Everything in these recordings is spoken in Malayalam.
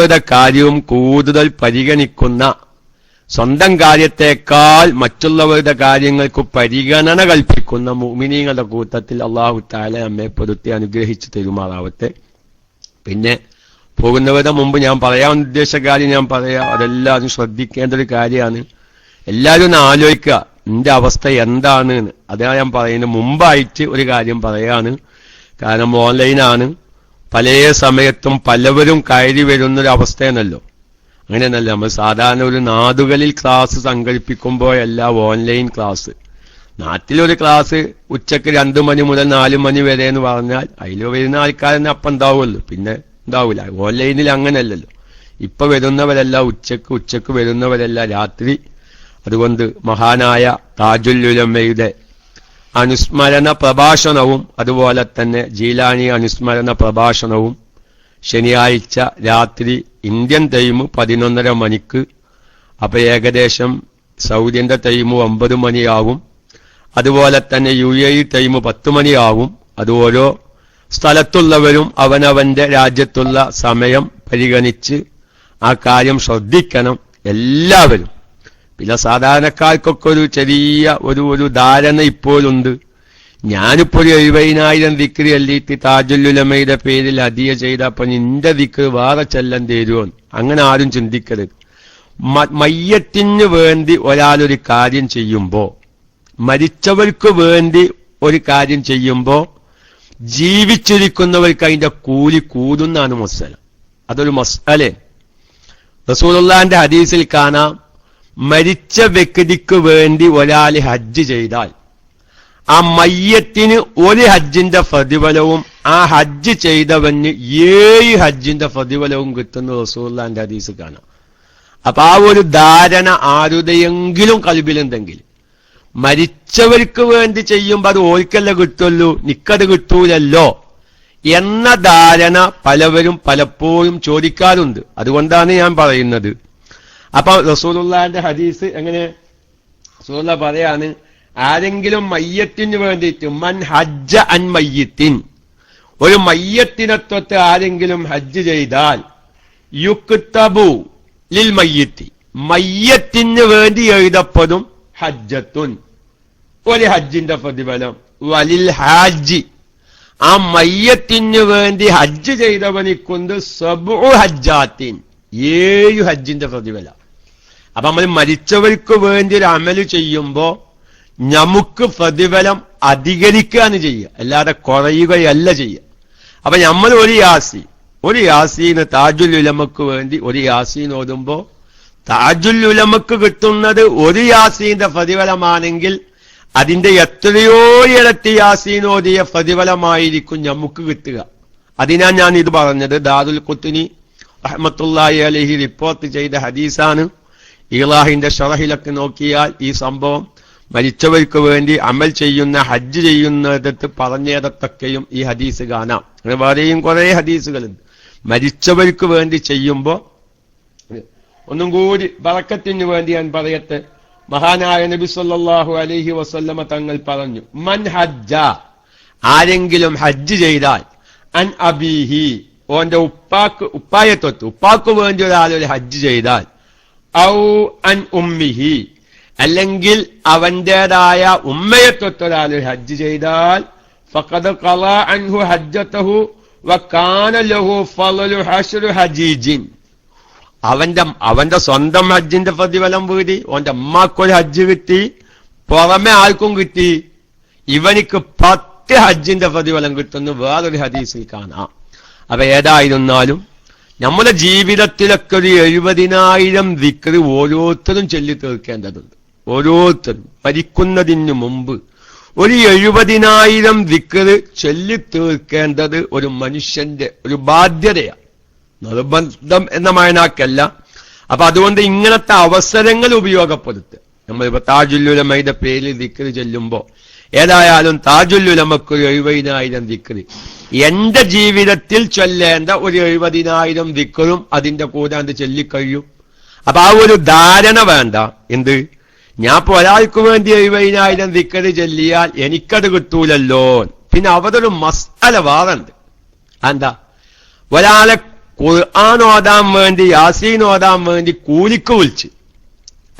മറ്റുള്ളവരുടെ കാര്യവും കൂടുതൽ പരിഗണിക്കുന്ന സ്വന്തം കാര്യത്തെക്കാൾ മറ്റുള്ളവരുടെ കാര്യങ്ങൾക്ക് പരിഗണന കൽപ്പിക്കുന്ന മുമിനീങ്ങളുടെ കൂട്ടത്തിൽ അള്ളാഹു താല നമ്മെ പൊരുത്തി അനുഗ്രഹിച്ച് തരുമാറാവട്ടെ. പിന്നെ പോകുന്നവരുടെ മുമ്പ് ഞാൻ പറയാൻ ഉദ്ദേശിച്ച കാര്യം ഞാൻ പറയാം. അതെല്ലാവരും ശ്രദ്ധിക്കേണ്ട ഒരു കാര്യമാണ്. എല്ലാവരും ഒന്ന് ആലോചിക്കുക എന്റെ അവസ്ഥ എന്താണ് അതാണ് അതാ ഞാൻ പറയുന്നത്. മുമ്പായിട്ട് ഒരു കാര്യം പറയാണ്. കാരണം ഓൺലൈനാണ് പല സമയത്തും പലവരും കയറി വരുന്നൊരവസ്ഥയാണല്ലോ. അങ്ങനെയല്ല നമ്മൾ സാധാരണ ഒരു നാടുകളിൽ ക്ലാസ് സംഘടിപ്പിക്കുമ്പോഴല്ല ഓൺലൈൻ ക്ലാസ് നാട്ടിലൊരു ക്ലാസ് ഉച്ചയ്ക്ക് രണ്ടു മണി മുതൽ നാല് മണി വരെ എന്ന് പറഞ്ഞാൽ അതിൽ വരുന്ന ആൾക്കാരെന്നെ അപ്പം ഉണ്ടാവുമല്ലോ. പിന്നെ ഉണ്ടാവില്ല ഓൺലൈനിൽ അങ്ങനെയല്ലല്ലോ. ഇപ്പൊ വരുന്നവരല്ല ഉച്ചയ്ക്ക് ഉച്ചയ്ക്ക് വരുന്നവരല്ല രാത്രി. അതുകൊണ്ട് മഹാനായ താജുല്ലുലമ്മയുടെ അനുസ്മരണ പ്രഭാഷണവും അതുപോലെ തന്നെ ജീലാനി അനുസ്മരണ പ്രഭാഷണവും ശനിയാഴ്ച രാത്രി ഇന്ത്യൻ ടൈം പതിനൊന്നര മണിക്ക്. അപ്പൊ ഏകദേശം സൗദിന്റെ ടൈം ഒമ്പത് മണിയാവും. അതുപോലെ തന്നെ യു എ ടൈം പത്ത് മണിയാവും. അത് ഓരോ സ്ഥലത്തുള്ളവരും അവനവന്റെ രാജ്യത്തുള്ള സമയം പരിഗണിച്ച് ആ കാര്യം ശ്രദ്ധിക്കണം എല്ലാവരും. പിന്നെ സാധാരണക്കാർക്കൊക്കെ ഒരു ചെറിയ ഒരു ഒരു ധാരണ ഇപ്പോഴുണ്ട്. ഞാനിപ്പോ ഒരു എഴുപതിനായിരം ദിക്രി അല്ലിട്ട് താജുല്ലുലമയുടെ പേരിൽ അധിക ചെയ്ത അപ്പൊ നിന്റെ ദിക്ര് വേറെ ചെല്ലം തരുമോ അങ്ങനെ ആരും ചിന്തിക്കരുത്. മയ്യത്തിന് വേണ്ടി ഒരാളൊരു കാര്യം ചെയ്യുമ്പോ മരിച്ചവർക്ക് വേണ്ടി ഒരു കാര്യം ചെയ്യുമ്പോ ജീവിച്ചിരിക്കുന്നവർക്ക് അതിന്റെ കൂലി കൂടുന്നാണ് മസ്സല അതൊരു മസ്അലെ റസൂലുള്ളാന്റെ ഹദീസിൽ കാണാം. മരിച്ച വ്യക്തിക്ക് വേണ്ടി ഒരാൾ ഹജ്ജ് ചെയ്താൽ ആ മയ്യത്തിന് ഒരു ഹജ്ജിന്റെ പ്രതിഫലവും ആ ഹജ്ജ് ചെയ്തവന് ഏഴ് ഹജ്ജിന്റെ പ്രതിഫലവും കിട്ടുന്ന റസൂല്ലാന്റെ ഹദീസ് കാണാം. അപ്പൊ ആ ഒരു ധാരണ ആരുടെയെങ്കിലും കൽബിലുണ്ടെങ്കിൽ മരിച്ചവർക്ക് വേണ്ടി ചെയ്യുമ്പോൾ അത് ഓർക്കല്ല കിട്ടുള്ളൂ? നിക്കത് കിട്ടൂലല്ലോ? എന്ന ധാരണ പലവരും പലപ്പോഴും ചോദിക്കാറുണ്ട്. അതുകൊണ്ടാണ് ഞാൻ പറയുന്നത്. അപ്പൊ റസൂലുള്ളാന്റെ ഹദീസ് എങ്ങനെ? റസൂലുള്ള പറയാണ് ആരെങ്കിലും മയ്യത്തിന് വേണ്ടിയിട്ട് മൻ ഹജ്ജ അൻ മയ്യത്തിൻ ഒരു മയ്യത്തിനെ തൊട്ട് ആരെങ്കിലും ഹജ്ജ് ചെയ്താൽ യുക്തബു ലിൽ മയ്യത്തി മയ്യത്തിന് വേണ്ടി എഴുതപ്പെടും ഹജ്ജത്തുൻ ഒരു ഹജ്ജിന്റെ പ്രതിഫലം വലിൽ ഹാജി ആ മയ്യത്തിന് വേണ്ടി ഹജ്ജ് ചെയ്തവനിക്കൊണ്ട് സബു ഹജ്ജാത്തിൻ ഏഴു ഹജ്ജിന്റെ പ്രതിഫലം. അപ്പൊ നമ്മൾ മരിച്ചവർക്ക് വേണ്ടി ഒരു അമൽ ചെയ്യുമ്പോ നമുക്ക് പ്രതിഫലം അധികരിക്കുകയാണ് ചെയ്യുക. അല്ലാതെ കുറയുകയല്ല ചെയ്യുക. അപ്പൊ നമ്മൾ ഒരു യാസി ഒരു യാസീന് താജുൽ ഉലമക്ക് വേണ്ടി ഒരു യാസീൻ ഓതുമ്പോ താജുൽ ഉലമക്ക് കിട്ടുന്നത് ഒരു യാസീന്റെ പ്രതിഫലമാണെങ്കിൽ അതിന്റെ എത്രയോ ഇരട്ടി യാസീൻ ഓതിയ പ്രതിഫലമായിരിക്കും നമുക്ക് കിട്ടുക. അതിനാ ഞാൻ ഇത് പറഞ്ഞത്. ദാദുൽ കുത്തിനി അഹമ്മത്തുല്ലാഹി അലഹി റിപ്പോർട്ട് ചെയ്ത ഹദീസാണ്. ഇലാഹിന്റെ ഷറഹിലൊക്കെ നോക്കിയാൽ ഈ സംഭവം മരിച്ചവർക്ക് വേണ്ടി അമൽ ചെയ്യുന്ന ഹജ്ജ് ചെയ്യുന്നിടത്ത് പറഞ്ഞേതൊക്കെയും ഈ ഹദീസ് കാണാം. അങ്ങനെ വേറെയും കുറെ ഹദീസുകളുണ്ട്. മരിച്ചവർക്ക് വേണ്ടി ചെയ്യുമ്പോ ഒന്നും കൂടി ബറക്കത്തിന് വേണ്ടി ഞാൻ പറയട്ടെ. മഹാനായ നബി സല്ലാഹു അലഹി വസല്ലമ തങ്ങൾ പറഞ്ഞു മൻ ഹജ്ജ ആരെങ്കിലും ഹജ്ജ് ചെയ്താൽ അൻ അബീഹി ഓന്റെ ഉപ്പാക്ക് ഉപ്പായെ തൊട്ട് ഉപ്പാക്ക് വേണ്ടി ഒരാൾ ഒരു ഹജ്ജ് ചെയ്താൽ ഔ അൻ ഉമ്മിഹി. അല്ലെങ്കിൽ അവന്റേതായ ഉമ്മയെ തൊട്ടൊരാൾ ഹജ്ജ് ചെയ്താൽ ഫഖദ് ഖള അൻഹു ഹജ്ജതഹു വകാന ലഹു ഫളലു ഹശ്റു ഹജീജിൻ. അവന്റെ അവന്റെ സ്വന്തം ഹജ്ജിന്റെ പ്രതിഫലം വീടി അവന്റെ അമ്മക്കൊരു ഹജ്ജ് കിട്ടി പുറമെ ആൾക്കും കിട്ടി. ഇവനിക്ക് പത്ത് ഹജ്ജിന്റെ പ്രതിഫലം കിട്ടുന്നു. വേറൊരു ഹദീസിൽ കാണാം. അപ്പൊ ഏതായിരുന്നാലും നമ്മുടെ ജീവിതത്തിലൊക്കെ ഒരു എഴുപതിനായിരം വിക്രി ഓരോരുത്തരും ചൊല്ലി തീർക്കേണ്ടതുണ്ട് ഓരോരുത്തരും മരിക്കുന്നതിന് മുമ്പ് ഒരു എഴുപതിനായിരം വിക്ര് ചൊല്ലി തീർക്കേണ്ടത് ഒരു മനുഷ്യന്റെ ഒരു ബാധ്യതയാണ്. നിർബന്ധം എന്ന മയനാക്കല്ല. അപ്പൊ അതുകൊണ്ട് ഇങ്ങനത്തെ അവസരങ്ങൾ ഉപയോഗപ്പെടുത്തുക. നമ്മളിപ്പോ താജുല്ലുലമയുടെ പേരിൽ ദിക്രി ചെല്ലുമ്പോ ഏതായാലും താജുല്ലുലമക്ക് ഒരു എഴുപതിനായിരം ദിക്രി എന്റെ ജീവിതത്തിൽ ചൊല്ലേണ്ട ഒരു എഴുപതിനായിരം ദിക്കറും അതിന്റെ കൂടെ അത് ചൊല്ലിക്കഴിയും. അപ്പൊ ആ ഒരു ധാരണ വേണ്ട. എന്ത്? ഞാൻ ഇപ്പൊ ഒരാൾക്ക് വേണ്ടി എഴുപതിനായിരം ദിക്കറ് ചൊല്ലിയാൽ എനിക്കത് കിട്ടൂലല്ലോ. പിന്നെ അവരൊരു മസ്തല വാറുണ്ട് എന്താ ഒരാളെ ഖുർആൻ ഓതാൻ വേണ്ടി യാസീൻ ഓതാൻ വേണ്ടി കൂലിക്ക് വിളിച്ച്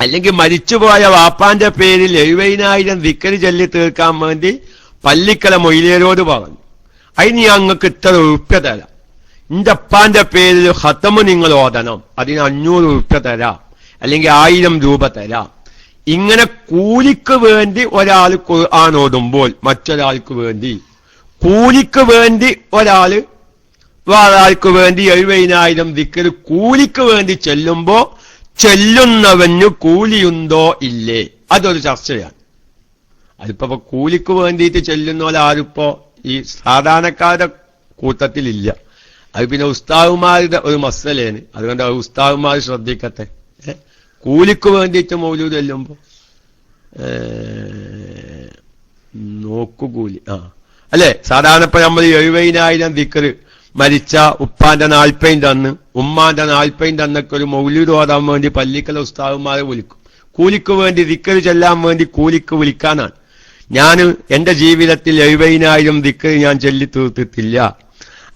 അല്ലെങ്കിൽ മരിച്ചുപോയ വാപ്പാന്റെ പേരിൽ എഴുപതിനായിരം ദിക്കർ ചൊല്ലി തീർക്കാൻ വേണ്ടി പള്ളിക്കല മൊയിലേരോട് പറഞ്ഞു. അതിന് ഞങ്ങൾക്ക് ഇത്ര ഉറുപ്പ്യ തരാം. എന്റെ അപ്പാന്റെ പേരിൽ ഹത്തമ് നിങ്ങൾ ഓതണം. അതിന് അഞ്ഞൂറ് ഉറുപ്പ്യ തരാം. അല്ലെങ്കിൽ ആയിരം രൂപ തരാം. ഇങ്ങനെ കൂലിക്ക് വേണ്ടി ഒരാൾ ഖുർആൻ ഓതുമ്പോൾ മറ്റൊരാൾക്ക് വേണ്ടി. കൂലിക്ക് വേണ്ടി ഒരാൾ വേറൊരാൾക്ക് വേണ്ടി എഴുപതിനായിരം ദിക്കര് കൂലിക്ക് വേണ്ടി ചെല്ലുമ്പോ ചെല്ലുന്നവന് കൂലിയുണ്ടോ ഇല്ലേ? അതൊരു ചർച്ചയാണ്. അതിപ്പോ കൂലിക്ക് വേണ്ടിയിട്ട് ചെല്ലുന്നവരാരിപ്പോ? ഈ സാധാരണക്കാരുടെ കൂട്ടത്തിലില്ല. അത് പിന്നെ ഉസ്താവുമാരുടെ ഒരു മസലേന്. അതുകൊണ്ട് ഉസ്താവുമാർ ശ്രദ്ധിക്കട്ടെ? കൂലിക്ക് വേണ്ടിയിട്ട് മൗലൂദ് ചെല്ലുമ്പോ നോക്കുകൂലി ആ. അല്ലെ? സാധാരണ ഇപ്പൊ നമ്മൾ എഴുപതിനായിരം ദിക്കറ് മരിച്ച ഉപ്പാന്റെ നാൽപ്പതിന്റെ അന്ന് ഉമ്മാന്റെ നാൽപ്പതിന്റെ അന്നൊക്കെ ഒരു മൗലൂദ് ഓതാൻ വേണ്ടി പള്ളിക്കല ഉസ്താവുമാരെ വിളിക്കും. കൂലിക്ക് വേണ്ടി ദിക്കറ് ചെല്ലാൻ വേണ്ടി കൂലിക്ക് വിളിക്കാനാണ്. ഞാൻ എന്റെ ജീവിതത്തിൽ എഴുപതിനായിരം ദിക്ക് ഞാൻ ചൊല്ലി തീർത്തിട്ടില്ല.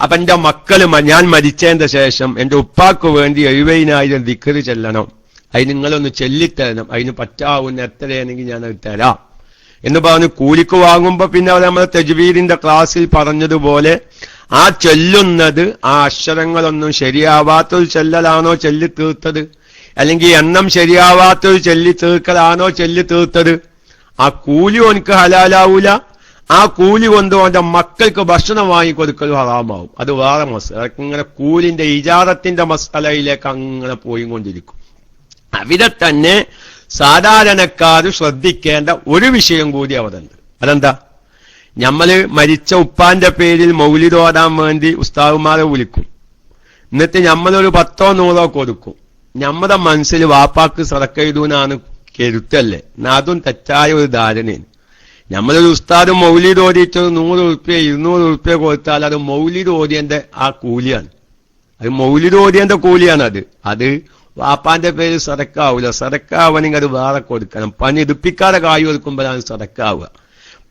അപ്പൊ എന്റെ മക്കൾ ഞാൻ മരിച്ചതിന്റെ ശേഷം എന്റെ ഉപ്പാക്ക് വേണ്ടി എഴുപതിനായിരം ദിക്കറ് ചെല്ലണം. അതിന് നിങ്ങളൊന്ന് ചെല്ലിത്തരണം. അതിന് പറ്റാവുന്ന എത്രയാണെങ്കിൽ ഞാൻ അത് തരാം. എന്ന് പറഞ്ഞ് കൂലിക്ക് വാങ്ങുമ്പോൾ പിന്നെ അവർ നമ്മൾ തെജ്വീദിന്റെ ക്ലാസ്സിൽ പറഞ്ഞതുപോലെ ആ ചൊല്ലുന്നത് ആ അക്ഷരങ്ങളൊന്നും ശരിയാവാത്തൊരു ചെല്ലലാണോ ചൊല്ലി തീർത്തത്? അല്ലെങ്കിൽ എണ്ണം ശരിയാവാത്തൊരു ചൊല്ലി തീർക്കലാണോ ചൊല്ലി തീർത്തത്? ആ കൂലി ഓനക്ക് ഹലാലാവൂല. ആ കൂലി കൊണ്ട് ഓന്റെ മക്കൾക്ക് ഭക്ഷണം വാങ്ങിക്കൊടുക്കലും ഹറാമാവും. അത് വേറെ മസ് അതൊക്കെ ഇങ്ങനെ കൂലിന്റെ ഇജാദത്തിന്റെ മസാലയിലേക്ക് അങ്ങനെ പോയിക്കൊണ്ടിരിക്കും. അവിടെ തന്നെ സാധാരണക്കാർ ശ്രദ്ധിക്കേണ്ട ഒരു വിഷയം കൂടി അവിടെ അതെന്താ? ഞമ്മൾ മരിച്ച ഉപ്പാന്റെ പേരിൽ മൗലിദ് തോടാൻ വേണ്ടി ഉസ്താവുമാരെ വിളിക്കും. എന്നിട്ട് ഞമ്മളൊരു പത്തോ നൂറോ കൊടുക്കും. നമ്മുടെ മനസ്സിൽ വാപ്പാക്ക് സറക്കെഴുതൂനാണ് കരുത്തല്ലേ അതും തെറ്റായ ഒരു ധാരണയാണ്. നമ്മളൊരു ഉസ്താദ് മൗലിദ് ഓതിയിട്ട് നൂറ് ഉറുപ്പ്യ ഇരുന്നൂറ് ഉറുപ്പ്യ കൊടുത്താൽ അത് മൗലിദ് ഓതിയന്റെ ആ കൂലിയാണ്. അത് മൗലിദ് ഓതിയന്റെ കൂലിയാണ് അത്. അത് വാപ്പാന്റെ പേര് സടക്കാവൂല സടക്കാവണമെങ്കിൽ അത് വേറെ കൊടുക്കണം. പണി ഇടുപ്പിക്കാതെ കായ് ഒരുക്കുമ്പോഴാണ് സടക്കാവുക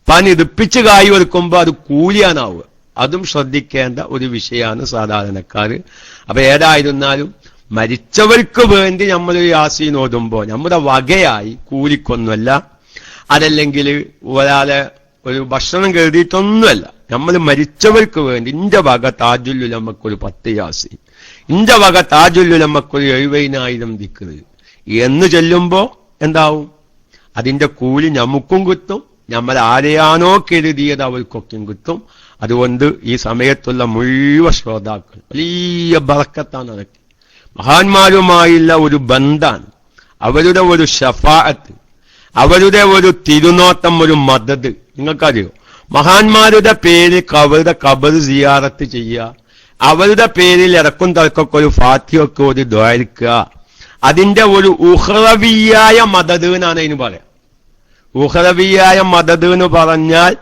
പണി ഇടുപ്പിച്ച് കായ് കൊടുക്കുമ്പോൾ അത് കൂലിയാണാവുക. അതും ശ്രദ്ധിക്കേണ്ട ഒരു വിഷയമാണ് സാധാരണക്കാർ അപ്പൊ ഏതായിരുന്നാലും മരിച്ചവർക്ക് വേണ്ടി നമ്മൾ യാസീൻ ഓതുമ്പോൾ നമ്മുടെ വകയായി കൂലിക്കൊന്നുമല്ല. അതല്ലെങ്കിൽ ഒരാളെ ഒരു ഭക്ഷണം കരുതിയിട്ടൊന്നുമല്ല. നമ്മൾ മരിച്ചവർക്ക് വേണ്ടി ഇന്റെ വക താജുല്ലു നമുക്കൊരു പത്ത് യാസി ഇന്റെ വക താജുല്ലു നമുക്കൊരു എഴുപതിനായിരം ദിക്കത് എന്ന് ചൊല്ലുമ്പോൾ എന്താവും? അതിന്റെ കൂലി നമുക്കും കിട്ടും. നമ്മൾ ആരെയാണോ കരുതിയത് അവർക്കൊക്കെയും കിട്ടും. അതുകൊണ്ട് ഈ സമയത്തുള്ള മുഴുവൻ ശ്രോതാക്കൾ വലിയ ബറക്കത്താണ് അതൊക്കെ മഹാന്മാരുമായുള്ള ഒരു ബന്ധാണ്. അവരുടെ ഒരു ഷഫാഅത്ത് അവരുടെ ഒരു തിരുനോട്ടം ഒരു മദത് നിങ്ങൾക്കറിയോ? മഹാന്മാരുടെ പേരിൽ അവരുടെ കബർ സിയാറത്ത് ചെയ്യുക. അവരുടെ പേരിൽ ഇറക്കും തർക്കൊക്കെ ഒരു ഫാത്തിയൊക്കെ ഒരു ദ്വാരിക്കുക അതിന്റെ ഒരു ഉഹ്റവിയായ മദത് എന്നാണ് അതിന് പറയാം. ഉഹ്റവിയായ മദത് എന്ന് പറഞ്ഞാൽ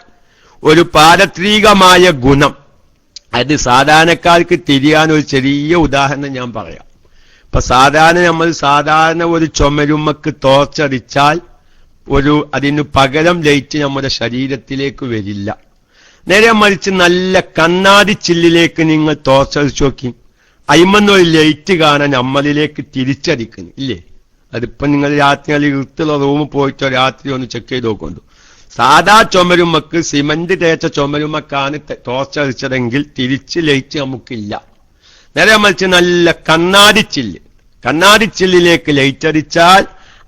ഒരു പാരത്രികമായ ഗുണം. അത് സാധാരണക്കാർക്ക് തിരിയാൻ ഒരു ചെറിയ ഉദാഹരണം ഞാൻ പറയാം. ഇപ്പൊ സാധാരണ നമ്മൾ സാധാരണ ഒരു ചുമരുമ്മക്ക് തോർച്ചടിച്ചാൽ ഒരു അതിന് പകരം ലൈറ്റ് നമ്മുടെ ശരീരത്തിലേക്ക് വരില്ല. നേരെ മറിച്ച് നല്ല കണ്ണാടി ചില്ലിലേക്ക് നിങ്ങൾ തോർച്ചടിച്ചു നോക്കി. അയിമെന്നൊരു ലൈറ്റ് കാണാൻ നമ്മളിലേക്ക് തിരിച്ചടിക്കുന്നു ഇല്ലേ? അതിപ്പോ നിങ്ങൾ രാത്രി അല്ലെങ്കിൽ ഇരുത്തുള്ള റൂമിൽ പോയിട്ടോ രാത്രി ഒന്ന് ചെക്ക് ചെയ്ത് നോക്കൊണ്ടു? സാധാ ചുമരുമക്ക് സിമന്റ് തേച്ച ചുമരുമക്കാണ് തോർച്ചടിച്ചതെങ്കിൽ തിരിച്ച് ലയിച്ച് നമുക്കില്ല. നേരെ മറിച്ച് നല്ല കണ്ണാടിച്ചില്ല് കണ്ണാടിച്ചില്ലിലേക്ക് ലൈറ്റ് അടിച്ചാൽ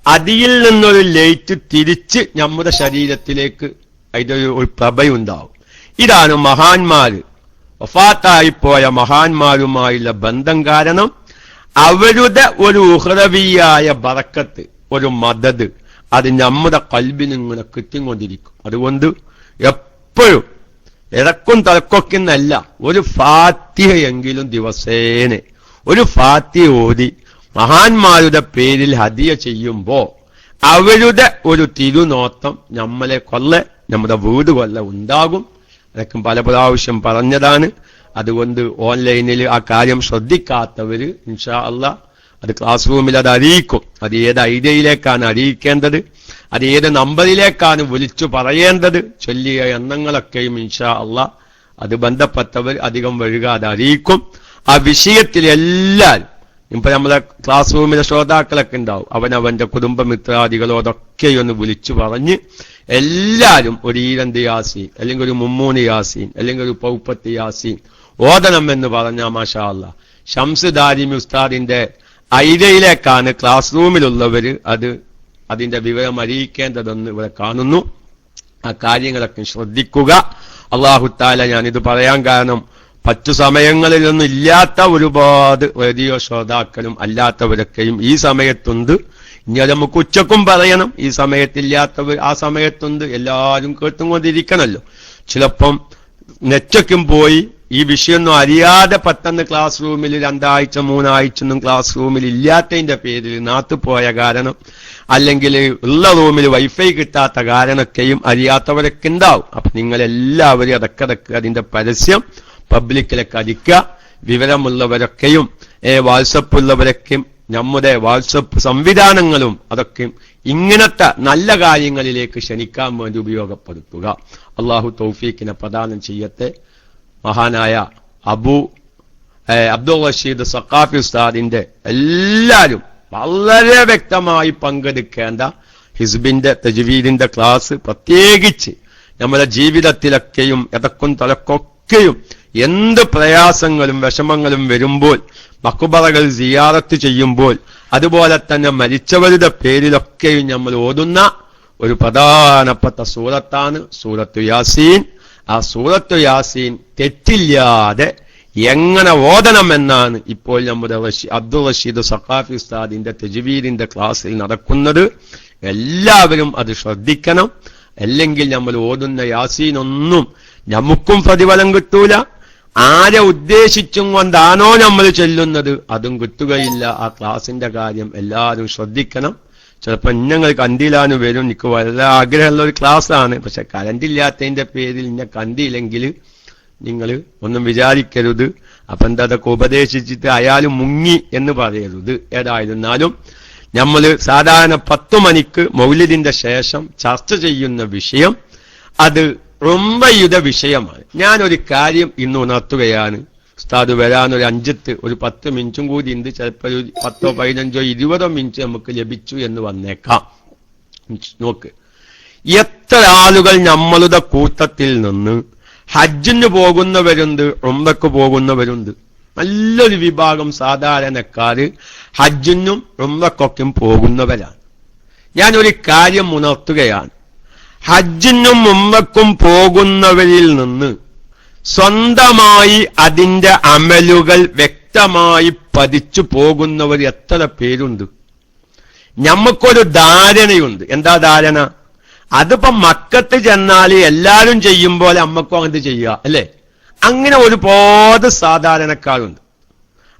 അതിൽ നിന്നൊരു ലൈറ്റ് തിരിച്ച് നമ്മുടെ ശരീരത്തിലേക്ക് അതിന്റെ ഒരു- പ്രഭയുണ്ടാവും. ഇതാണ് മഹാന്മാര്. പോയ മഹാന്മാരുമായുള്ള ബന്ധം കാരണം അവരുടെ ഒരു ഉഹ്രവിയായ ബറക്കത്ത് ഒരു മദത് അത് നമ്മുടെ കൽവിന് ഇങ്ങനെ കിട്ടിക്കൊണ്ടിരിക്കും. അതുകൊണ്ട് എപ്പോഴും ഇറക്കും തലക്കൊക്കെന്നല്ല ഒരു ഫാത്തിഹയെങ്കിലും ദിവസേനെ ഒരു ഫാത്തിഹ ഓതി മഹാന്മാരുടെ പേരിൽ ഹദിയ ചെയ്യുമ്പോ അവരുടെ ഒരു തിരുനോട്ടം നമ്മളെ കൊല്ല നമ്മുടെ വീട് കൊല്ല ഉണ്ടാകും. അതൊക്കെ പല പ്രാവശ്യം പറഞ്ഞതാണ്. അതുകൊണ്ട് ഓൺലൈനിൽ ആ കാര്യം ശ്രദ്ധിക്കാത്തവര് ഇൻഷാ അല്ല അത് ക്ലാസ് റൂമിൽ അത് അറിയിക്കും. അത് ഏത് ഐഡിയയിലേക്കാണ് അറിയിക്കേണ്ടത്? അത് ഏത് നമ്പറിലേക്കാണ് വിളിച്ചു പറയേണ്ടത്? ചൊല്ലിയ എണ്ണങ്ങളൊക്കെയും ഇൻഷാ അല്ല അത് ബന്ധപ്പെട്ടവർ അധികം വഴുകാതെ അറിയിക്കും. ആ വിഷയത്തിൽ എല്ലാവരും ഇപ്പൊ നമ്മളെ ക്ലാസ് റൂമിലെ ശ്രോതാക്കളൊക്കെ ഉണ്ടാവും. അവനവന്റെ കുടുംബമിത്രാദികളോടൊക്കെ ഒന്ന് വിളിച്ചു പറഞ്ഞ് എല്ലാരും ഒരു ഈരണ്ട് യാസീൻ അല്ലെങ്കിൽ ഒരു മുമ്മൂന്ന് യാസീൻ അല്ലെങ്കിൽ ഒരു പൗപ്പത്തി യാസീൻ ഓതണം എന്ന് പറഞ്ഞ മാഷാ ഷംസ് ദാരിമി ഉസ്താദിന്റെ ഐരയിലേക്കാണ് ക്ലാസ് റൂമിലുള്ളവര് അത് അതിന്റെ വിവരം അറിയിക്കേണ്ടതെന്ന് ഇവിടെ കാണുന്നു. ആ കാര്യങ്ങളൊക്കെ ശ്രദ്ധിക്കുക. അള്ളാഹുത്താല ഞാനിത് പറയാൻ കാരണം മറ്റു സമയങ്ങളിൽ ഇല്ലാത്ത ഒരുപാട് റേഡിയോ ശ്രോതാക്കളും അല്ലാത്തവരൊക്കെയും ഈ സമയത്തുണ്ട്. ഇനി നമുക്ക് ഉച്ചക്കും പറയണം. ഈ സമയത്തില്ലാത്തവർ ആ സമയത്തുണ്ട്. എല്ലാവരും കേട്ടുകൊണ്ടിരിക്കണമല്ലോ ചിലപ്പം നെറ്റക്കും പോയി ഈ വിഷയമൊന്നും അറിയാതെ പെട്ടെന്ന് ക്ലാസ് റൂമിൽ രണ്ടാഴ്ച മൂന്നാഴ്ച ഒന്നും ക്ലാസ് റൂമിൽ ഇല്ലാത്തതിന്റെ പേരിൽ നാത്തു പോയ കാരണം അല്ലെങ്കിൽ ഉള്ള റൂമിൽ വൈഫൈ കിട്ടാത്ത കാരണമൊക്കെയും അറിയാത്തവരൊക്കെ ഉണ്ടാവും. അപ്പൊ നിങ്ങൾ എല്ലാവരും ഇടക്കിടക്ക് അതിന്റെ പരസ്യം പബ്ലിക്കിലൊക്കെ അടിക്കുക. വിവരമുള്ളവരൊക്കെയും ഏ വാട്സപ്പ് ഉള്ളവരൊക്കെയും നമ്മുടെ വാട്സപ്പ് സംവിധാനങ്ങളും അതൊക്കെ ഇങ്ങനത്തെ നല്ല കാര്യങ്ങളിലേക്ക് ക്ഷണിക്കാൻ വേണ്ടി ഉപയോഗപ്പെടുത്തുക. അള്ളാഹു തൗഫീഖിനെ പ്രദാനം ചെയ്യട്ടെ. മഹാനായ അബു അബ്ദുൾ റഷീദ് സഖാഫി ഉസ്താദിന്റെ എല്ലാവരും വളരെ വ്യക്തമായി പങ്കെടുക്കേണ്ട ഹിസ്ബിന്റെ തജ്വീദിന്റെ ക്ലാസ് പ്രത്യേകിച്ച് നമ്മുടെ ജീവിതത്തിലൊക്കെയും എതക്കും തലക്കൊക്കെയും എന്ത് പ്രയാസങ്ങളും വിഷമങ്ങളും വരുമ്പോൾ മക്കുബറകൾ സിയാറത്ത് ചെയ്യുമ്പോൾ അതുപോലെ തന്നെ മരിച്ചവരുടെ പേരിലൊക്കെയും നമ്മൾ ഓതുന്ന ഒരു പ്രധാനപ്പെട്ട സൂറത്താണ് സൂറത്തു യാസീൻ. ആ സൂറത്തു യാസീൻ തെറ്റില്ലാതെ എങ്ങനെ ഓതണം എന്നാണ് ഇപ്പോൾ നമ്മുടെ റഷീ അബ്ദുൾ റഷീദ് സഖാഫി ഉസ്താദിന്റെ തെജുവീദിന്റെ ക്ലാസ്സിൽ നടക്കുന്നത്. എല്ലാവരും അത് ശ്രദ്ധിക്കണം. അല്ലെങ്കിൽ നമ്മൾ ഓതുന്ന യാസീനൊന്നും നമുക്കും പ്രതിഫലം കിട്ടൂല. ആരെ ഉദ്ദേശിച്ചും കൊണ്ടാണോ നമ്മൾ ചെല്ലുന്നത്? അതും കിട്ടുകയില്ല. ആ ക്ലാസിന്റെ കാര്യം എല്ലാവരും ശ്രദ്ധിക്കണം. ചിലപ്പോൾ ഞങ്ങൾ കണ്ടില്ലാന്ന് വരും. എനിക്ക് വളരെ ആഗ്രഹമുള്ള ഒരു ക്ലാസ്സാണ്. പക്ഷെ കറണ്ട് ഇല്ലാത്തതിന്റെ പേരിൽ ഇന്നെ കണ്ടില്ലെങ്കിൽ നിങ്ങൾ ഒന്നും വിചാരിക്കരുത്. അപ്പൊ എന്താ അതൊക്കെ ഉപദേശിച്ചിട്ട് അയാൾ മുങ്ങി എന്ന് പറയരുത്. ഏതായിരുന്നാലും നമ്മൾ സാധാരണ പത്തു മണിക്ക് മൗലിദിന്റെ ശേഷം ചർച്ച ചെയ്യുന്ന വിഷയം അത് റൊമ്പയുടെ വിഷയമാണ്. ഞാൻ ഒരു കാര്യം ഇന്ന് ഉണർത്തുകയാണ്. ഉസ്താദ് വരാനൊരു അഞ്ചത്ത് ഒരു പത്ത് മിനിറ്റും കൂടി ഉണ്ട്. ചിലപ്പോൾ ഒരു പത്തോ പതിനഞ്ചോ ഇരുപതോ മിനിറ്റ് നമുക്ക് ലഭിച്ചു എന്ന് വന്നേക്കാം. നോക്ക്. എത്ര ആളുകൾ നമ്മളുടെ കൂട്ടത്തിൽ നിന്ന് ഹജ്ജിന് പോകുന്നവരുണ്ട് ഉംറക്ക് പോകുന്നവരുണ്ട്. നല്ലൊരു വിഭാഗം സാധാരണക്കാര് ഹജ്ജിനും ഉംറക്കൊക്കെ പോകുന്നവരാണ്. ഞാനൊരു കാര്യം ഉണർത്തുകയാണ്. ഹജ്ജിനും ഉമ്മക്കും പോകുന്നവരിൽ നിന്ന് സ്വന്തമായി അതിന്റെ അമലുകൾ വ്യക്തമായി പതിച്ചു പോകുന്നവർ എത്ര പേരുണ്ട്? നമുക്കൊരു ധാരണയുണ്ട്. എന്താ ധാരണ? അതിപ്പോ മക്കത്ത് ചെന്നാൽ എല്ലാരും ചെയ്യുമ്പോൾ അമ്മക്കും അങ്ങനെ ചെയ്യുക അല്ലേ? അങ്ങനെ ഒരുപാട് സാധാരണക്കാരുണ്ട്.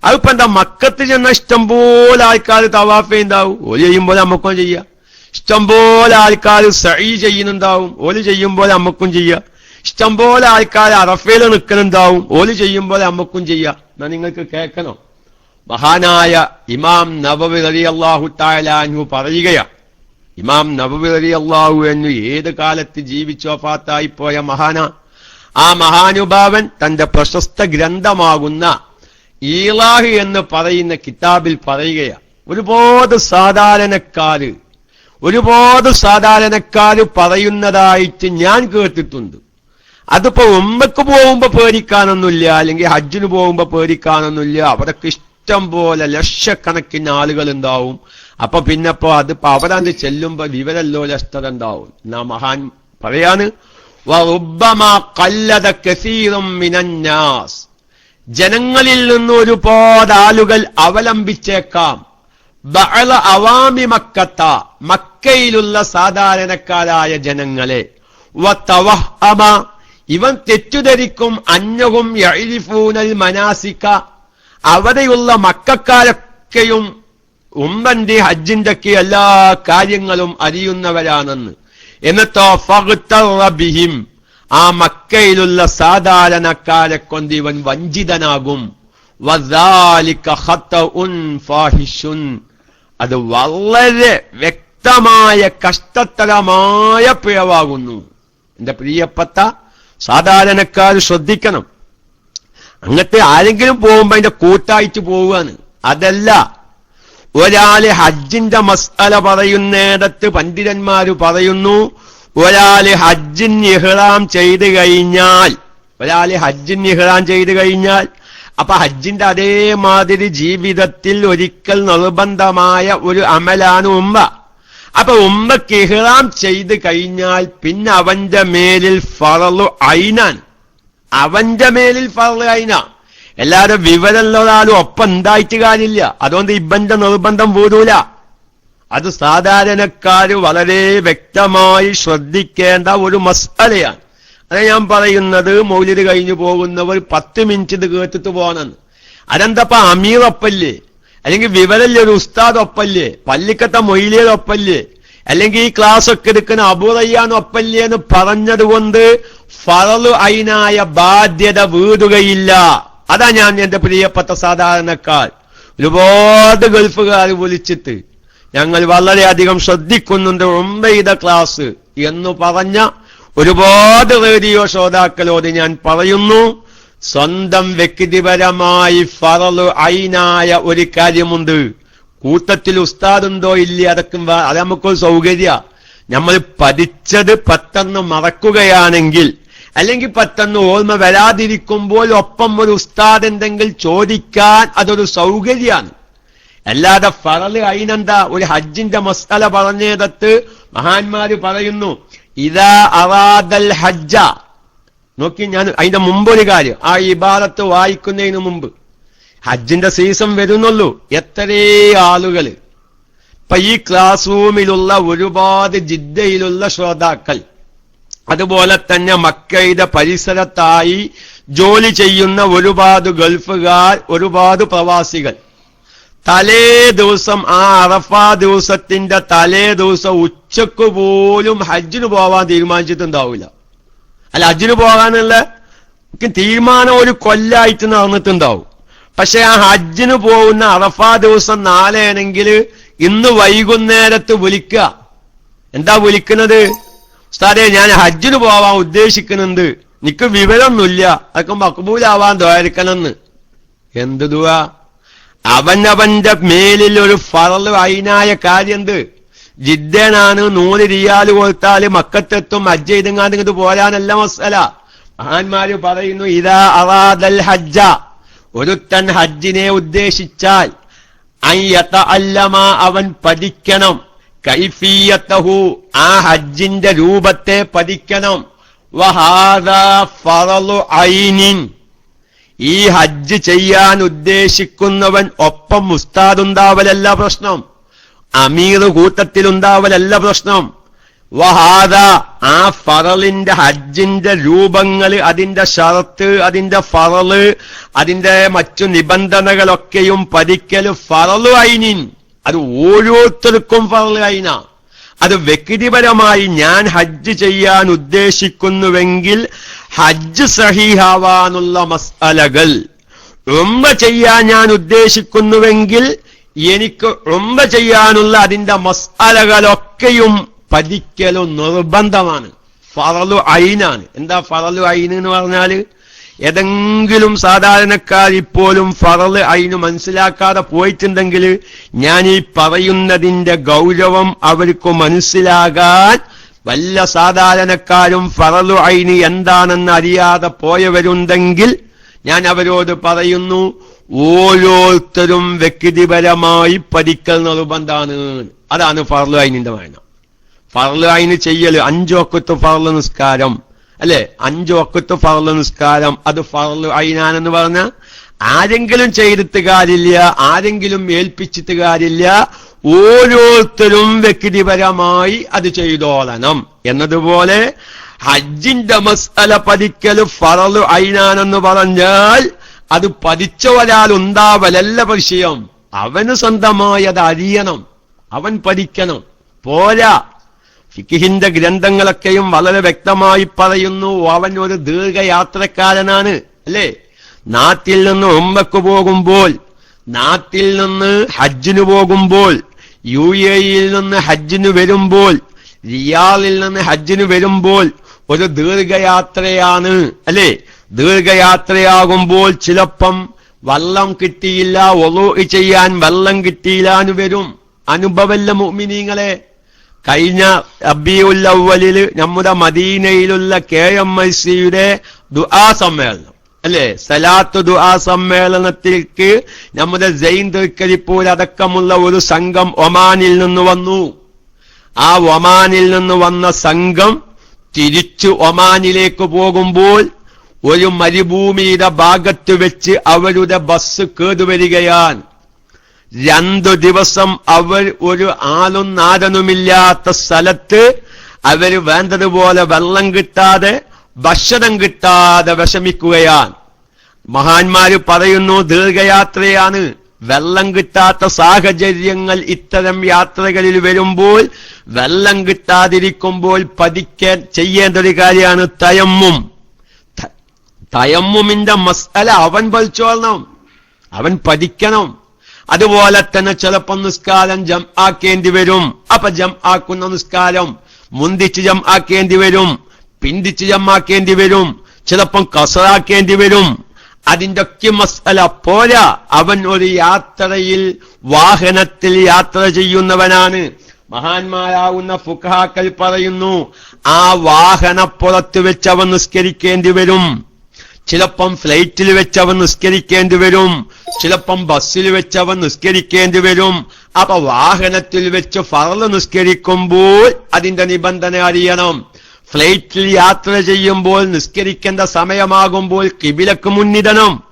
അതിപ്പോ എന്താ മക്കത്ത് ചെന്ന ഇഷ്ടംപോലെ ആൾക്കാർ തവാഫ് ഉണ്ടാവും. ഒരു ചെയ്യുമ്പോൾ അമ്മക്കും ചെയ്യുക. ഇഷ്ടംപോലെ ആൾക്കാർ സഹി ചെയ്യുന്നുണ്ടാവും. ഓൽ ചെയ്യുമ്പോൾ അമ്മക്കും ചെയ്യുക ഇഷ്ടംപോലെ ആൾക്കാർ അറഫയിൽ നിൽക്കുന്നുണ്ടാവും ഓൽ ചെയ്യുമ്പോൾ അമ്മക്കും ചെയ്യുക എന്നാ നിങ്ങൾക്ക് കേൾക്കണോ? മഹാനായ ഇമാം നബവി അലി അള്ളാഹു താലാൻഹു പറയുകയാ. ഇമാം നബവി അലി അള്ളാഹു എന്നു ഏത് കാലത്ത് ജീവിച്ചോ ഫാത്തായി പോയ മഹാന? ആ മഹാനുഭാവൻ തന്റെ പ്രശസ്ത ഗ്രന്ഥമാകുന്ന ഈലാഹ് എന്ന് പറയുന്ന കിതാബിൽ പറയുകയാ. ഒരുപാട് സാധാരണക്കാര് ഒരുപാട് സാധാരണക്കാര് പറയുന്നതായിട്ട് ഞാൻ കേട്ടിട്ടുണ്ട്. അതിപ്പോ ഉമ്മക്ക് പോകുമ്പോ പേടിക്കാനൊന്നുമില്ല അല്ലെങ്കിൽ ഹജ്ജിന് പോകുമ്പോ പേടിക്കാനൊന്നുമില്ല. അവരൊക്കെ ഇഷ്ടം പോലെ ലക്ഷക്കണക്കിന് ആളുകൾ ഉണ്ടാവും അപ്പൊ പിന്നപ്പോ അതിപ്പോ അവരാണ് ചെല്ലുമ്പോ വിവരല്ലോ ലഷ്ടത ഉണ്ടാവും എന്നാ മഹാൻ പറയാണ് ജനങ്ങളിൽ നിന്ന് ഒരുപാട് ആളുകൾ അവലംബിച്ചേക്കാം. അവാമി മക്കത്ത മക്കയിലുള്ള സാധാരണക്കാരായ ജനങ്ങളെ ഇവൻ തെറ്റുധരിക്കും അന്യവും മനാസിക്ക മനാസിക അവിടെയുള്ള മക്കാരൊക്കെയും ഉമ്മന്റെ ഹജ്ജിന്റെ ഒക്കെ എല്ലാ കാര്യങ്ങളും അറിയുന്നവരാണെന്ന്. എന്നിട്ടോ ഫഗ്തറ ബിഹിം ആ മക്കയിലുള്ള സാധാരണക്കാരെ കൊണ്ട് ഇവൻ വഞ്ചിതനാകും. വദാലിക ഫാഹിഷുൻ. അത് വളരെ വ്യക്തമായ കഷ്ടത്തരമായ പിഴവാകുന്നു. എന്റെ പ്രിയപ്പെട്ട സാധാരണക്കാർ ശ്രദ്ധിക്കണം. അങ്ങനത്തെ ആരെങ്കിലും പോകുമ്പോ അതിന്റെ കൂട്ടായിട്ട് പോവുകയാണ്. അതല്ല ഒരാൾ ഹജ്ജിന്റെ മസ്അല പറയുന്നിടത്ത് പണ്ഡിതന്മാര് പറയുന്നു ഒരാൾ ഹജ്ജിൻ ഇഹ്റാം ചെയ്തു കഴിഞ്ഞാൽ ഒരാൾ ഹജ്ജിൻ ഇഹ്റാം ചെയ്തു കഴിഞ്ഞാൽ അപ്പൊ ഹജ്ജിന്റെ അതേമാതിരി ജീവിതത്തിൽ ഒരിക്കൽ നിർബന്ധമായ ഒരു അമലാണ് ഉമ്മ. അപ്പൊ ഉമ്മ ഇഹ്റാം ചെയ്ത് കഴിഞ്ഞാൽ പിന്നെ അവന്റെ മേലിൽ ഫറലു അയിനാൻ. അവന്റെ മേലിൽ ഫറലു അയിന. എല്ലാരും വിവരമുള്ള ഒരാളും ഒപ്പം ഉണ്ടായിട്ട് കാര്യമില്ല. അതുകൊണ്ട് ഇബന്റെ നിർബന്ധം പോരൂല അത് സാധാരണക്കാര് വളരെ വ്യക്തമായി ശ്രദ്ധിക്കേണ്ട ഒരു മസ്അലയാണ് അത് ഞാൻ പറയുന്നത് മൗലിത് കഴിഞ്ഞു പോകുന്നവർ പത്ത് മിനിറ്റ് ഇത് കേട്ടിട്ട് പോകണം അതെന്തപ്പ? അമീർ ഒപ്പല്ലേ അല്ലെങ്കിൽ വിവരല്ലേ ഒരു ഉസ്താദ് ഒപ്പല്ലേ പള്ളിക്കത്തെ മൊയിലിയർ ഒപ്പല്ലേ അല്ലെങ്കിൽ ഈ ക്ലാസ് ഒക്കെ എടുക്കുന്ന അബുറയ്യാൻ ഒപ്പല്ലേ എന്ന് പറഞ്ഞതുകൊണ്ട് ഫറലു അയിനായ ബാധ്യത വീടുകയില്ല അതാ ഞാൻ എന്റെ പ്രിയപ്പെട്ട സാധാരണക്കാർ. ഒരുപാട് ഗൾഫുകാർ വിളിച്ചിട്ട് ഞങ്ങൾ വളരെയധികം ശ്രദ്ധിക്കുന്നുണ്ട് ഉമ്പെയ്ത ക്ലാസ് എന്ന് പറഞ്ഞ ഒരുപാട് റേഡിയോ ശ്രോതാക്കളോട് ഞാൻ പറയുന്നു സ്വന്തം വ്യക്തിപരമായി ഫറലു ഐനായ ഒരു കാര്യമുണ്ട്. കൂട്ടത്തിൽ ഉസ്താദുണ്ടോ ഇല്ല? അതൊക്കെ അത് നമുക്കൊരു സൗകര്യ. നമ്മൾ പഠിച്ചത് പത്തെന്ന് മറക്കുകയാണെങ്കിൽ അല്ലെങ്കിൽ പത്തെന്ന് ഓർമ്മ വരാതിരിക്കുമ്പോൾ ഒപ്പം ഒരു ഉസ്താദ് എന്തെങ്കിൽ ചോദിക്കാൻ അതൊരു സൗകര്യമാണ് അല്ലാതെ ഫറൽ അയിനെന്താ? ഒരു ഹജ്ജിന്റെ മസ്തല പറഞ്ഞേടത്ത് മഹാന്മാര് പറയുന്നു ഇതാ അറാദൽ ഹജ്ജ. നോക്കി ഞാൻ അതിന്റെ മുമ്പ് ഒരു കാര്യം. ആ ഇബാദത്ത് വായിക്കുന്നതിന് മുമ്പ്. ഹജ്ജിന്റെ സീസൺ വരുന്നുള്ളൂ. എത്രേ ആളുകൾ ഇപ്പൊ ഈ ക്ലാസ് റൂമിലുള്ള ഒരുപാട് ജിദ്ദയിലുള്ള ശ്രോതാക്കൾ. അതുപോലെ തന്നെ മക്കയുടെ പരിസരത്തായി ജോലി ചെയ്യുന്ന ഒരുപാട് ഗൾഫുകാർ ഒരുപാട് പ്രവാസികൾ. തലേ ദിവസം ആ അറഫ ദിവസത്തിന്റെ തലേ ദിവസം ഉച്ചയ്ക്ക് പോലും ഹജ്ജിന് പോവാൻ തീരുമാനിച്ചിട്ടുണ്ടാവില്ല. അല്ല ഹജ്ജിന് പോകാനുള്ള തീരുമാനം ഒരു കൊല്ലായിട്ട് നടന്നിട്ടുണ്ടാവും. പക്ഷെ ആ ഹജ്ജിന് പോകുന്ന അറഫ ദിവസം നാളെയാണെങ്കിൽ ഇന്ന് വൈകുന്നേരത്ത് വിളിക്കുക എന്താ വിളിക്കുന്നത്? ഉസ്താദേ ഞാൻ ഹജ്ജിന് പോവാൻ ഉദ്ദേശിക്കുന്നുണ്ട്. നിക്ക് വിവരമൊന്നുമില്ല. അതൊക്കെ മക്ബൂലാവാൻ ദ്വാരിക്കണമെന്ന്. എന്ത് ദുവാ? അവനവന്റെ മേലിൽ ഒരു ഫറൽ അയിനായ കാര്യം എന്ത് ജിദ്ദേനാണ് നൂറ് റിയാൽ കൊടുത്താൽ മക്കത്തെത്തും ഹജ്ജ് ചെയ്തെങ്ങാണ്ട് ഇങ്ങോട്ട് പോരാനല്ല മസല മഹാന്മാര് പറയുന്നു ഇതാ അറാദൽ ഹജ്ജ. ഒരു തൻ ഹജ്ജിനെ ഉദ്ദേശിച്ചാൽ അയ്യത്ത അല്ലമ അവൻ പഠിക്കണം. കൈഫീയത്തഹു ആ ഹജ്ജിന്റെ രൂപത്തെ പഠിക്കണം. വഹാദ ഫറലു ഐനിൻ. ഈ ഹജ്ജ് ചെയ്യാൻ ഉദ്ദേശിക്കുന്നവൻ ഒപ്പം ഉസ്താദുണ്ടാവലല്ല പ്രശ്നം. അമീർ കൂട്ടത്തിലുണ്ടാവലല്ല പ്രശ്നം. വഹാദ ആ ഫറലിന്റെ ഹജ്ജിന്റെ രൂപങ്ങൾ അതിന്റെ ഷറത്ത് അതിന്റെ ഫറൽ അതിന്റെ മറ്റു നിബന്ധനകളൊക്കെയും പരിക്കൽ ഫറലു അയിനിൻ അത് ഓരോരുത്തർക്കും ഫറൽ അയിന അത് വ്യക്തിപരമായി ഞാൻ ഹജ്ജ് ചെയ്യാൻ ഉദ്ദേശിക്കുന്നുവെങ്കിൽ ഹജ്ജ് സഹീഹാവാനുള്ള മസ്അലകൾ. ഉമ്മ ചെയ്യാൻ ഞാൻ ഉദ്ദേശിക്കുന്നുവെങ്കിൽ എനിക്ക് ഉമ്മ ചെയ്യാനുള്ള അതിന്റെ മസ്അലകളൊക്കെയും പഠിക്കലും നിർബന്ധമാണ്. ഫറലു ഐനാണ്. എന്താ ഫറലു ഐന് എന്ന് പറഞ്ഞാൽ ഏതെങ്കിലും സാധാരണക്കാർ ഇപ്പോഴും ഫറൽ അയിന് മനസ്സിലാക്കാതെ പോയിട്ടുണ്ടെങ്കിൽ ഞാൻ ഈ പറയുന്നതിന്റെ ഗൗരവം അവർക്ക് മനസ്സിലാകാൻ വല്ല സാധാരണക്കാരും ഫറലു ഐനി എന്താണെന്ന് അറിയാതെ പോയവരുണ്ടെങ്കിൽ ഞാൻ അവരോട് പറയുന്നു ഓരോരുത്തരും വ്യക്തിപരമായി പഠിക്കൽ നിർബന്ധാണ്. അതാണ് ഫറലു ഐനിന്റെ വേണം ഫറലു ഐന് ചെയ്യൽ അഞ്ചോക്കത്ത് ഫറൽ നിസ്കാരം. അല്ലെ? അഞ്ചു വക്കത്ത് ഫറൽ നിസ്കാരം. അത് ഫറലു ഐനാണെന്ന് പറഞ്ഞ ആരെങ്കിലും ചെയ്തിട്ട് കാര്യമില്ല ആരെങ്കിലും ഏൽപ്പിച്ചിട്ട് കാര്യമില്ല ഓരോരുത്തരും വ്യക്തിപരമായി അത് ചെയ്തോളണം. എന്നതുപോലെ ഹജ്ജിന്റെ മസ്അല പതിക്കൽ ഫറലു അയിനാനെന്ന് പറഞ്ഞാൽ അത് പതിച്ച ഒരാൾ ഉണ്ടാവലല്ല വിഷയം. അവന് സ്വന്തമായി അത് അറിയണം അവൻ പഠിക്കണം. പോരാ. ഫിക്കിഹിന്റെ ഗ്രന്ഥങ്ങളൊക്കെയും വളരെ വ്യക്തമായി പറയുന്നു. അവൻ ഒരു ദീർഘയാത്രക്കാരനാണ് അല്ലേ? നാട്ടിൽ നിന്ന് ഉമ്മക്ക് പോകുമ്പോൾ നാട്ടിൽ നിന്ന് ഹജ്ജിന് പോകുമ്പോൾ യു എ ഇയിൽ നിന്ന് ഹജ്ജിന് വരുമ്പോൾ റിയാദിൽ നിന്ന് ഹജ്ജിന് വരുമ്പോൾ ഒരു ദീർഘയാത്രയാണ് അല്ലേ? ദീർഘയാത്രയാകുമ്പോൾ ചിലപ്പം വള്ളം കിട്ടിയില്ല ഒളു ചെയ്യാൻ വെള്ളം കിട്ടിയില്ല എന്ന് വരും. അനുഭവല്ല മുഅ്മിനീങ്ങളെ. കഴിഞ്ഞ അബിയുല്ലവലിൽ നമ്മുടെ മദീനയിലുള്ള കെ എം ഐ സിയുടെ ദുആ സമ്മേളനം. അല്ലേ? സലാത്ത് ദുആ സമ്മേളനത്തിലേക്ക് നമ്മുടെ ജൈൻ തൃക്കരിപ്പൂർ അടക്കമുള്ള ഒരു സംഘം ഒമാനിൽ നിന്ന് വന്നു. ആ ഒമാനിൽ നിന്ന് വന്ന സംഘം തിരിച്ചു ഒമാനിലേക്ക് പോകുമ്പോൾ ഒരു മരുഭൂമിയുടെ ഭാഗത്ത് വെച്ച് അവരുടെ ബസ് കേടുവരികയാണ്. രണ്ടു ദിവസം അവർ ഒരു ആളും നാരനുമില്ലാത്ത സ്ഥലത്ത് അവർ വേണ്ടതുപോലെ വെള്ളം കിട്ടാതെ ഭക്ഷണം കിട്ടാതെ വിഷമിക്കുകയാണ്. മഹാന്മാര് പറയുന്നു ദീർഘയാത്രയാണ്. വെള്ളം കിട്ടാത്ത സാഹചര്യങ്ങൾ ഇത്തരം യാത്രകളിൽ വരുമ്പോൾ വെള്ളം കിട്ടാതിരിക്കുമ്പോൾ പതിക്കാൻ ചെയ്യേണ്ട ഒരു കാര്യമാണ് തയമ്മും. തയമ്മുമിന്റെ മസാല അവൻ പഠിച്ചോളണം. അവൻ പഠിക്കണം. അതുപോലെ തന്നെ ചിലപ്പോൾ നിസ്കാരം ജം ആക്കേണ്ടി വരും. അപ്പൊ ജം ആക്കുന്ന നിസ്കാരം മുന്തിച്ച് ജം ആക്കേണ്ടി വരും. പിന്തിച്ച് ജമാക്കേണ്ടി വരും. ചിലപ്പം കസറാക്കേണ്ടി വരും. അതിന്റെ ഒക്കെ മസല പോരാ. അവൻ ഒരു യാത്രയിൽ വാഹനത്തിൽ യാത്ര ചെയ്യുന്നവനാണ്. മഹാന്മാരാകുന്ന ഫുഖാക്കൾ പറയുന്നു ആ വാഹനപ്പുറത്ത് വെച്ച് അവൻ നിസ്കരിക്കേണ്ടി വരും. ചിലപ്പം ഫ്ലൈറ്റിൽ വെച്ച് അവൻ നിസ്കരിക്കേണ്ടി വരും. ചിലപ്പം ബസ്സിൽ വെച്ച് അവൻ നിസ്കരിക്കേണ്ടി വരും. അപ്പൊ വാഹനത്തിൽ വെച്ച് ഫറൽ നിസ്കരിക്കുമ്പോൾ അതിന്റെ നിബന്ധന അറിയണം. ഫ്ലൈറ്റിൽ യാത്ര ചെയ്യുമ്പോൾ നിസ്കരിക്കേണ്ട സമയമാകുമ്പോൾ കിബിലക്ക് മുന്നിടണം.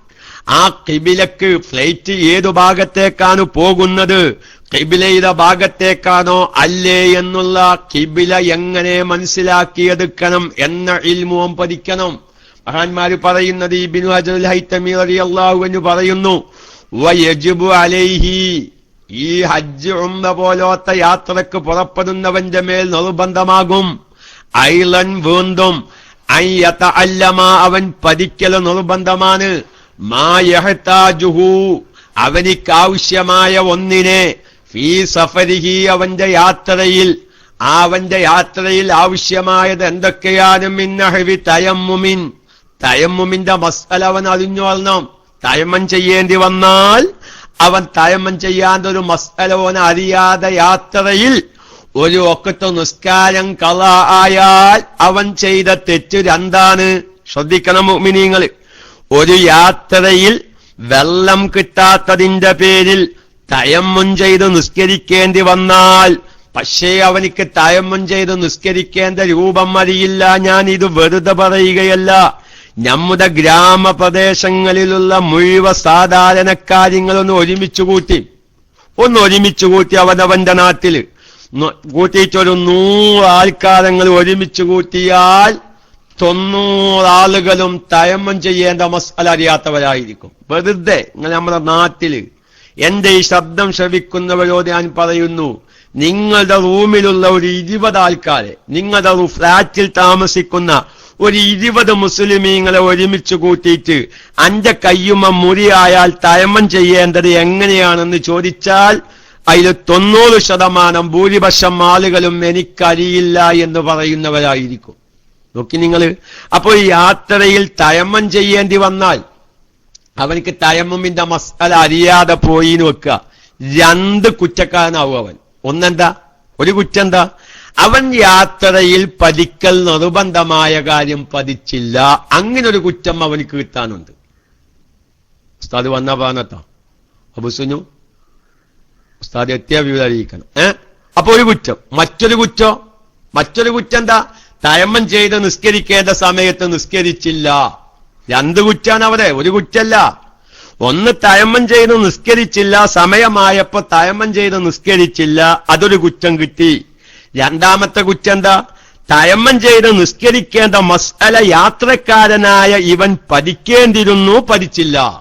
ആ കിബിലക്ക് ഫ്ലൈറ്റ് ഏതു ഭാഗത്തേക്കാണ് പോകുന്നത്? കിബിലയുടെ ഭാഗത്തേക്കാണോ അല്ലേ എന്നുള്ള കിബില എങ്ങനെ മനസ്സിലാക്കിയെടുക്കണം എന്ന ഇൽമുവം പതിക്കണം മഹാന്മാര് പറയുന്നത് ഈ ബിനു അജുൽ ഹൈത്തമി അള്ളാഹു എന്ന് പറയുന്നു അലൈഹി. ഈ ഹജ്ജ് ഉംറ പോലോത്ത യാത്രയ്ക്ക് പുറപ്പെടുന്നവന്റെ മേൽ നിർബന്ധമാകും. ഐലൻ വീണ്ടും അയ്യത്ത അല്ലമ അവൻ പഠിക്കൽ നിർബന്ധമാണ്. മായഹത്താജുഹു അവനിക്കാവശ്യമായ ഒന്നിനെ ഫീ സഫരിഹി അവന്റെ യാത്രയിൽ. അവന്റെ യാത്രയിൽ ആവശ്യമായത് എന്തൊക്കെയാണ് മിന്നഹവി തയമ്മുമിൻ? തയമ്മുമിന്റെ മസ്അല അവൻ അറിഞ്ഞോളണം തയമ്മൻ ചെയ്യേണ്ടി വന്നാൽ അവൻ തയമ്മൻ ചെയ്യാൻ ഒരു അവൻ അറിയാതെ യാത്രയിൽ ഒരു ഒക്കത്തെ നിസ്കാരം കള ആയാൽ അവൻ ചെയ്ത തെറ്റ് രണ്ടാണ്. ശ്രദ്ധിക്കണം മിനിങ്ങൾ ഒരു യാത്രയിൽ വെള്ളം കിട്ടാത്തതിന്റെ പേരിൽ തയമ്മുൻ ചെയ്ത് നിസ്കരിക്കേണ്ടി വന്നാൽ പക്ഷേ അവനിക്ക് തയമ്മുൻ ചെയ്ത് നിസ്കരിക്കേണ്ട രൂപം അറിയില്ല ഞാൻ ഇത് വെറുതെ പറയുകയല്ല. നമ്മുടെ ഗ്രാമപ്രദേശങ്ങളിലുള്ള മുഴുവൻ സാധാരണക്കാര്യങ്ങളൊന്ന് ഒരുമിച്ചു കൂട്ടി. ഒന്ന് ഒരുമിച്ചു കൂട്ടി അവനവന്റെ നാട്ടിൽ. കൂട്ടിയിട്ടൊരു നൂറ് ആൾക്കാരങ്ങൾ ഒരുമിച്ച് കൂട്ടിയാൽ തൊണ്ണൂറ് ആളുകളും തയമ്മം ചെയ്യേണ്ട മസാല അറിയാത്തവരായിരിക്കും. വെറുതെ നിങ്ങൾ നമ്മുടെ നാട്ടിൽ എന്റെ ഈ ശബ്ദം ശ്രവിക്കുന്നവരോട് ഞാൻ പറയുന്നു നിങ്ങളുടെ റൂമിലുള്ള ഒരു ഇരുപത് ആൾക്കാരെ നിങ്ങളുടെ ഫ്ലാറ്റിൽ താമസിക്കുന്ന ഒരു ഇരുപത് മുസ്ലിമീങ്ങളെ ഒരുമിച്ച് കൂട്ടിയിട്ട് അന്റെ കയ്യുമ മുറിയായാൽ തയമ്മം ചെയ്യേണ്ടത് എങ്ങനെയാണെന്ന് ചോദിച്ചാൽ അതിൽ തൊണ്ണൂറ് ശതമാനം ഭൂരിപക്ഷം ആളുകളും എനിക്കറിയില്ല എന്ന് പറയുന്നവരായിരിക്കും. നോക്കി നിങ്ങൾ അപ്പോൾ യാത്രയിൽ തയമ്മം ചെയ്യേണ്ടി വന്നാൽ അവനിക്ക് തയമ്മിന്റെ മസാല അറിയാതെ പോയി വെക്കുക. രണ്ട് കുറ്റക്കാരനാവും അവൻ. ഒന്നെന്താ? ഒരു കുറ്റം എന്താ? അവൻ യാത്രയിൽ പതിക്കൽ നിർബന്ധമായ കാര്യം പതിച്ചില്ല. അങ്ങനെ ഒരു കുറ്റം അവനിക്ക് കിട്ടാനുണ്ട്. ഉസ്താദ് വന്ന പറഞ്ഞത്താ അബുസുനു ഉസ്താദ് എത്തിയ വിവരം അറിയിക്കണം അപ്പൊ ഒരു കുറ്റം. മറ്റൊരു കുറ്റം. മറ്റൊരു കുറ്റം എന്താ? തയമ്മം ചെയ്ത് നിസ്കരിക്കേണ്ട സമയത്ത് നിസ്കരിച്ചില്ല. രണ്ട് കുറ്റാണ് അവിടെ ഒരു കുറ്റല്ല. ഒന്ന് തയമ്മം ചെയ്ത് നിസ്കരിച്ചില്ല. സമയമായപ്പോ തയമ്മം ചെയ്ത് നിസ്കരിച്ചില്ല. അതൊരു കുറ്റം കിട്ടി. രണ്ടാമത്തെ കുറ്റം എന്താ? തയമ്മം ചെയ്ത് നിസ്കരിക്കേണ്ട മസ്അല യാത്രക്കാരനായ ഇവൻ പഠിക്കേണ്ടിരുന്നു പഠിച്ചില്ല.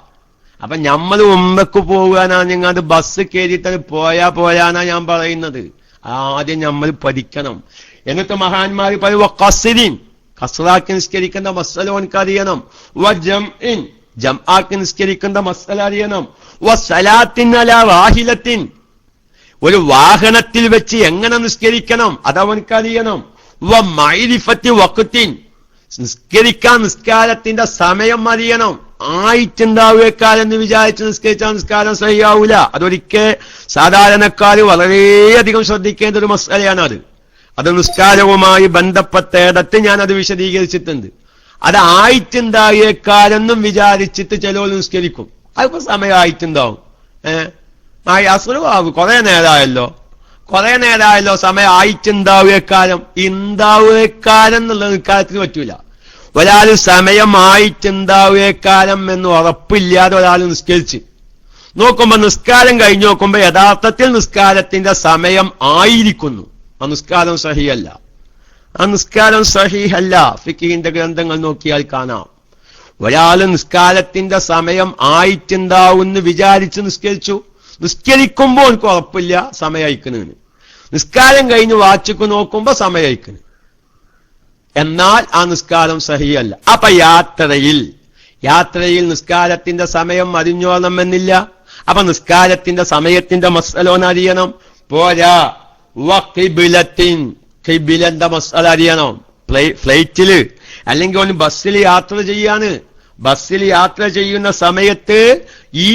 അപ്പൊ നമ്മൾ ഉമ്മക്ക് പോകാനാ നിങ്ങൾ ബസ് കയറിയിട്ട് പോയാ പോയാനാ ഞാൻ പറയുന്നത്. ആദ്യം നമ്മൾ പഠിക്കണം. എന്നിട്ട് മഹാന്മാർ പറയുക കസിരിൻ. കസറാക്കി നിസ്കരിക്കുന്ന മസല ഓനക്ക് അറിയണം. വ ജംഇൻ. ജംആക്കി നിസ്കരിക്കുന്ന മസല അറിയണം. വ സലാത്തിൻ അല വാഹിലത്തിൻ. ഒരു വാഹനത്തിൽ വെച്ച് എങ്ങനെ നിസ്കരിക്കണം? അതവൻക്ക് അറിയണം. വ മൈരിഫത്തി വക്കത്തിൻ നിസ്കരിക്കാൻ നിസ്കാരത്തിന്റെ സമയം അറിയണം ആയിട്ടുണ്ടാവുകക്കാരെന്ന് വിചാരിച്ച് നിസ്കരിച്ചാൽ നിസ്കാരം സഹിയാവൂല. അതൊരിക്കൽ സാധാരണക്കാർ വളരെയധികം ശ്രദ്ധിക്കേണ്ട ഒരു മസാലയാണ് അത്. അത് നിസ്കാരവുമായി ബന്ധപ്പെട്ടയിടത്ത് ഞാൻ അത് വിശദീകരിച്ചിട്ടുണ്ട്. അത് ആയിട്ടുണ്ടായേക്കാരെന്നും വിചാരിച്ചിട്ട് ചിലവർ നിസ്കരിക്കും. അതിപ്പോ സമയമായിട്ടുണ്ടാവും. ഏഹ് ആ അസുഖമാകും കുറെ നേരമായല്ലോ. കുറെ നേരമായല്ലോ സമയം ആയിട്ടുണ്ടാവുകക്കാലം ഉണ്ടാവുകക്കാലം എന്നുള്ള നിൽക്കാലത്തിന് പറ്റൂല. ഒരാൾ സമയം സമയമായിട്ടുണ്ടാവുകക്കാലം എന്ന് ഉറപ്പില്ലാതെ ഒരാൾ നിസ്കരിച്ച്. നോക്കുമ്പോ നിസ്കാരം കഴിഞ്ഞു നോക്കുമ്പോ യഥാർത്ഥത്തിൽ നിസ്കാരത്തിന്റെ സമയം ആയിരിക്കുന്നു. ആ നിസ്കാരം സഹിയല്ല ആ നിസ്കാരം സഹിഹല്ല. ഫിക്കിന്റെ ഗ്രന്ഥങ്ങൾ നോക്കിയാൽ കാണാം. ഒരാൾ നിസ്കാരത്തിന്റെ സമയം ആയിട്ടുണ്ടാവും എന്ന് വിചാരിച്ച് നിസ്കരിച്ചു. നിസ്കരിക്കുമ്പോൾ എനിക്ക് ഉറപ്പില്ല സമയം അയക്കുന്നതിന് നിസ്കാരം കഴിഞ്ഞ് വാച്ചക്ക് നോക്കുമ്പോ സമയം അയക്കുന്നു എന്നാൽ ആ നിസ്കാരം സഹിയല്ല. അപ്പൊ യാത്രയിൽ യാത്രയിൽ നിസ്കാരത്തിന്റെ സമയം അറിഞ്ഞോളണമെന്നില്ല അപ്പൊ നിസ്കാരത്തിന്റെ സമയത്തിന്റെ മസലോൻ അറിയണം. പോരാ വക്കിബിലത്തിൻ കിബിലന്റെ മസല അറിയണം. ഫ്ലൈ- ഫ്ലൈറ്റിൽ അല്ലെങ്കിൽ ഒന്ന് ബസ്സിൽ യാത്ര ചെയ്യാണ് ബസ്സിൽ യാത്ര ചെയ്യുന്ന സമയത്ത് ഈ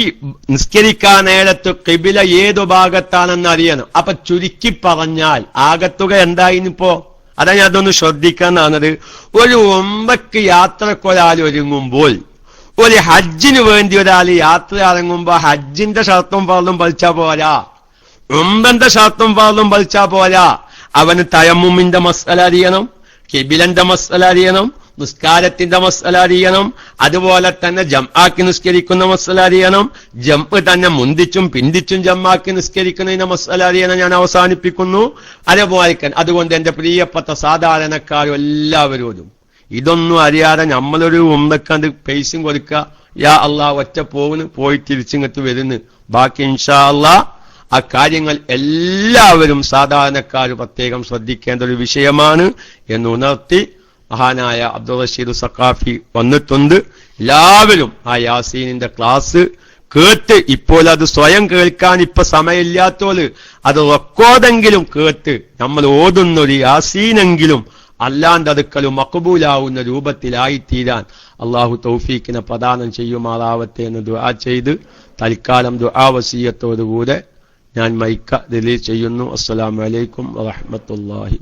നിസ്കരിക്കാൻ നേരത്ത് കിബില ഏതു ഭാഗത്താണെന്ന് അറിയണം. അപ്പൊ ചുരുക്കി പറഞ്ഞാൽ ആകത്തുക എന്തായിപ്പോ അതാ ഞാൻ അതൊന്ന് ശ്രദ്ധിക്കാന്നാണത് ഒരു ഒമ്പക്ക് യാത്രക്കൊരാൾ ഒരുങ്ങുമ്പോൾ ഒരു ഹജ്ജിന് വേണ്ടി ഒരാൾ യാത്ര ഇറങ്ങുമ്പോ ഹജ്ജിന്റെ ഷർത്തും പാർലും പലിച്ചാ പോരാ. ഉമ്പന്റെ ഷർത്തും പാർലും പലിച്ചാ പോരാ. അവന് തയമ്മുമിന്റെ മസല അറിയണം കിബിലന്റെ മസല അറിയണം നിസ്കാരത്തിന്റെ മസല അറിയണം. അതുപോലെ തന്നെ ജംആക്കി നിസ്കരിക്കുന്ന മസല അറിയണം. ജംപ് തന്നെ മുന്തിച്ചും പിന്തിച്ചും ജംആക്കി നിസ്കരിക്കുന്നതിന്റെ മസല അറിയണം ഞാൻ അവസാനിപ്പിക്കുന്നു. അതേപോലെ അതുകൊണ്ട് എന്റെ പ്രിയപ്പെട്ട സാധാരണക്കാരും എല്ലാവരോടും ഇതൊന്നും അറിയാതെ നമ്മളൊരു ഉമ്മക്കണ്ട് പൈസയും കൊടുക്കുക. യാ അള്ളാ ഒറ്റ പോകുന്നു പോയി തിരിച്ചിങ്ങത്ത് വരുന്നു. ബാക്കി ഇൻഷാ അള്ളാ ആ കാര്യങ്ങൾ എല്ലാവരും സാധാരണക്കാർ പ്രത്യേകം ശ്രദ്ധിക്കേണ്ട ഒരു വിഷയമാണ്. എന്ന് ഉണർത്തി മഹാനായ അബ്ദുൾ റഷീദ് സഖാഫി വന്നിട്ടുണ്ട്. എല്ലാവരും ആ യാസീനിന്റെ ക്ലാസ് കേട്ട് ഇപ്പോൾ അത് സ്വയം കേൾക്കാൻ ഇപ്പൊ സമയമില്ലാത്തോൽ അത് റെക്കോർഡെങ്കിലും കേട്ട് നമ്മൾ ഓതുന്ന ഒരു യാസീനെങ്കിലും അല്ലാണ്ട് അതുക്കലും മക്കബൂലാവുന്ന രൂപത്തിലായിത്തീരാൻ അള്ളാഹു തൗഫീഖിനെ പ്രദാനം ചെയ്യുമാറാവട്ടെ എന്ന് ദുആ ചെയ്ത് തൽക്കാലം ദുആ വസീയത്തോടുകൂടെ ഞാൻ മൈക്ക റിലീസ് ചെയ്യുന്നു. അസ്സലാമു അലൈക്കും വറഹ്മത്തുള്ളാഹി